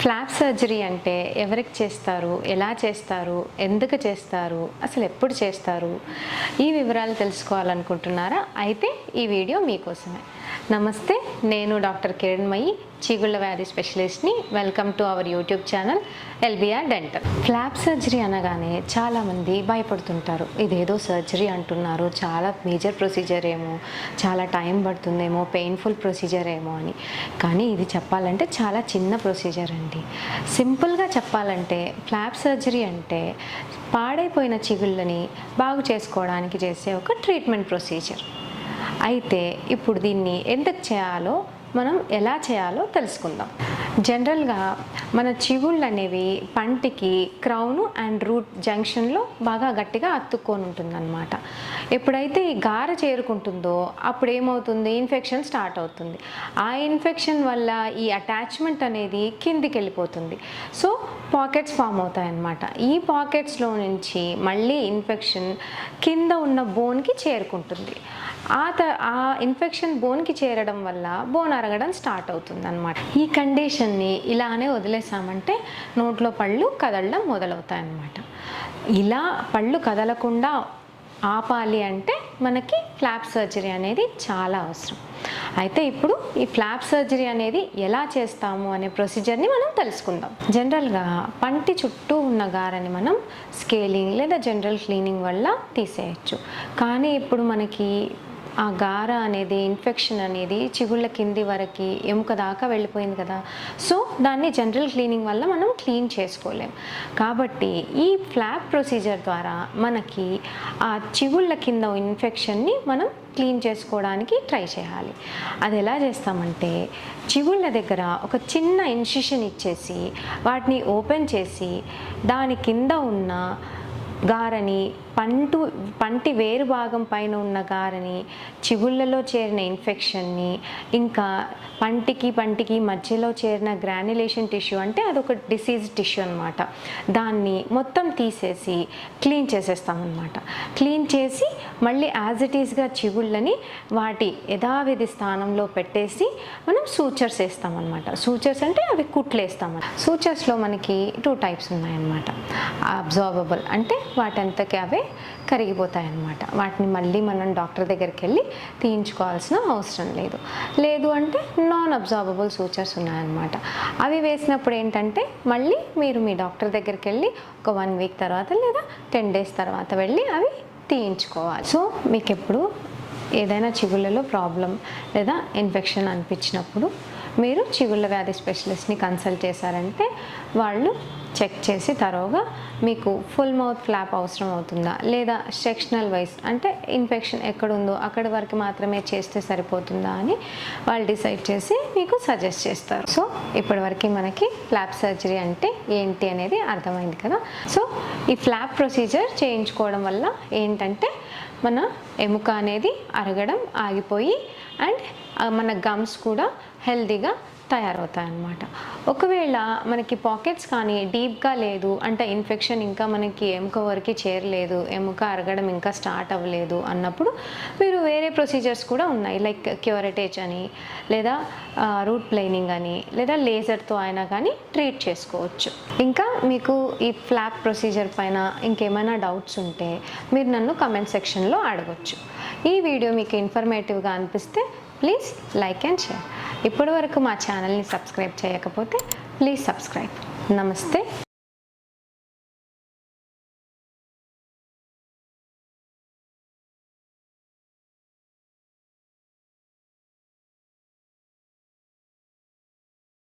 Flop surgery అంటే ఎవరికి చేస్తారు ఎలా చేస్తారు ఎందుకు చేస్తారు అసలు ఎప్పుడు చేస్తారు? ఈ వివరాలు తెలుసుకోవాలనుకుంటున్నారా? అయితే ఈ వీడియో మీకోసమే. నమస్తే నేను డాక్టర్ కిరణ్మయి చీగుళ్ళ వ్యాధి స్పెషలిస్ట్ని. Welcome to our YouTube channel LBR dental. Flap surgery అనగానే చాలామంది భయపడుతుంటారు. ఇదేదో సర్జరీ అంటున్నారు. చాలా మేజర్ ప్రొసీజర్ ఏమో చాలా టైం పడుతుందేమో పెయిన్ఫుల్ ప్రొసీజర్ ఏమో అని. కానీ ఇది చెప్పాలంటే చాలా చిన్న ప్రొసీజర్ అండి. సింపుల్గా చెప్పాలంటే ఫ్లాప్ సర్జరీ అంటే పాడైపోయిన చిగుళ్ళని బాగు చేసుకోవడానికి చేసే ఒక ట్రీట్మెంట్ ప్రొసీజర్. అయితే ఇప్పుడు దీన్ని ఎందుకు చేయాలో మనం ఎలా చేయాలో తెలుసుకుందాం. జనరల్గా మన చిగుళ్ళు అనేవి పంటికి క్రౌను అండ్ రూట్ జంక్షన్లో బాగా గట్టిగా అత్తుక్కొని ఉంటుందన్నమాట. ఎప్పుడైతే ఈ గార చేరుకుంటుందో అప్పుడు ఏమవుతుంది? ఇన్ఫెక్షన్ స్టార్ట్ అవుతుంది. ఆ ఇన్ఫెక్షన్ వల్ల ఈ అటాచ్మెంట్ అనేది కిందికి వెళ్ళిపోతుంది. సో పాకెట్స్ ఫామ్ అవుతాయన్నమాట. ఈ పాకెట్స్లో నుంచి మళ్ళీ ఇన్ఫెక్షన్ కింద ఉన్న బోన్కి చేరుకుంటుంది. ఆ త ఆ ఇన్ఫెక్షన్ బోన్కి చేరడం వల్ల బోన్ అరగడం స్టార్ట్ అవుతుంది అనమాట ఈ కండిషన్ని ఇలానే వదిలేసామంటే నోట్లో పళ్ళు కదలడం మొదలవుతాయి అన్నమాట ఇలా పళ్ళు కదలకుండా ఆపాలి అంటే మనకి ఫ్లాప్ సర్జరీ అనేది చాలా అవసరం. అయితే ఇప్పుడు ఈ ఫ్లాప్ సర్జరీ అనేది ఎలా చేస్తాము అనే ప్రొసీజర్ని మనం తెలుసుకుందాం. జనరల్గా పంటి చుట్టూ ఉన్న గారని మనం స్కేలింగ్ లేదా జనరల్ క్లీనింగ్ వల్ల తీసేయచ్చు. కానీ ఇప్పుడు మనకి ఆ గార అనేది ఇన్ఫెక్షన్ అనేది చిగుళ్ళ కింది వరకు ఎముక దాకా వెళ్ళిపోయింది కదా. సో దాన్ని జనరల్ క్లీనింగ్ వల్ల మనం క్లీన్ చేసుకోలేం. కాబట్టి ఈ ఫ్లాప్ ప్రొసీజర్ ద్వారా మనకి ఆ చిగుళ్ళ కింద ఇన్ఫెక్షన్ని మనం క్లీన్ చేసుకోవడానికి ట్రై చేయాలి. అది ఎలా చేస్తామంటే చిగుళ్ళ దగ్గర ఒక చిన్న ఇన్సిషన్ ఇచ్చేసి వాటిని ఓపెన్ చేసి దాని కింద ఉన్న గారని పంటు పంటి వేరు భాగం పైన ఉన్న గారని చిగుళ్ళలో చేరిన ఇన్ఫెక్షన్ని ఇంకా పంటికి పంటికి మధ్యలో చేరిన గ్రాన్యులేషన్ టిష్యూ అంటే అదొక డిసీజ్ టిష్యూ అనమాట దాన్ని మొత్తం తీసేసి క్లీన్ చేసేస్తామన్నమాట. క్లీన్ చేసి మళ్ళీ యాజ్ ఇట్ ఈస్గా చిగుళ్ళని వాటి యథావిధి స్థానంలో పెట్టేసి మనం సూచర్స్ వేస్తామన్నమాట. సూచర్స్ అంటే అవి కుట్లేస్తామన్నమాట సూచర్స్లో మనకి టూ టైప్స్ ఉన్నాయన్నమాట. అబ్జార్బబుల్ అంటే వాటంతకి అవే కరిగిపోతాయి అన్నమాట వాటిని మళ్ళీ మనం డాక్టర్ దగ్గరికి వెళ్ళి తీయించుకోవాల్సిన అవసరం లేదు. లేదు అంటే నాన్ అబ్జార్బబుల్ సూచర్స్ ఉన్నాయన్నమాట. అవి వేసినప్పుడు ఏంటంటే మళ్ళీ మీరు మీ డాక్టర్ దగ్గరికి వెళ్ళి ఒక వన్ వీక్ తర్వాత లేదా టెన్ డేస్ తర్వాత వెళ్ళి అవి తీయించుకోవాలి. సో మీకు ఎప్పుడు ఏదైనా చిగుళ్ళలో ప్రాబ్లం లేదా ఇన్ఫెక్షన్ అనిపించినప్పుడు మీరు చిగుళ్ళ వ్యాధి స్పెషలిస్ట్ని కన్సల్ట్ చేశారంటే వాళ్ళు చెక్ చేసి తరోగా మీకు ఫుల్ మౌత్ ఫ్లాప్ అవసరం అవుతుందా? లేదా సెక్షనల్ వైస్ అంటే ఇన్ఫెక్షన్ ఎక్కడుందో అక్కడి వరకు మాత్రమే చేస్తే సరిపోతుందా అని వాళ్ళు డిసైడ్ చేసి మీకు సజెస్ట్ చేస్తారు. సో ఇప్పటివరకు మనకి ఫ్లాప్ సర్జరీ అంటే ఏంటి అనేది అర్థమైంది కదా? సో ఈ ఫ్లాప్ ప్రొసీజర్ చేయించుకోవడం వల్ల ఏంటంటే మన ఎముక అనేది అరగడం ఆగిపోయి అండ్ మన గమ్స్ కూడా హెల్తీగా తయారవుతాయి అన్నమాట ఒకవేళ మనకి పాకెట్స్ కానీ డీప్గా లేదు అంటే ఇన్ఫెక్షన్ ఇంకా మనకి ఎముక వరకు చేరలేదు ఎముక అరగడం ఇంకా స్టార్ట్ అవ్వలేదు అన్నప్పుడు మీరు వేరే ప్రొసీజర్స్ కూడా ఉన్నాయి లైక్ క్యూరటేజ్ అని లేదా రూట్ ప్లైనింగ్ అని లేదా లేజర్తో అయినా కానీ ట్రీట్ చేసుకోవచ్చు. ఇంకా మీకు ఈ ఫ్లాప్ ప్రొసీజర్ పైన ఇంకేమైనా డౌట్స్ ఉంటే మీరు నన్ను కమెంట్ సెక్షన్లో అడగచ్చు. ఈ వీడియో మీకు ఇన్ఫర్మేటివ్గా అనిపిస్తే ప్లీజ్ లైక్ అండ్ షేర్ ఇప్పటి వరకు మా ఛానల్ని సబ్స్క్రైబ్ చేయకపోతే ప్లీజ్ సబ్స్క్రైబ్ నమస్తే.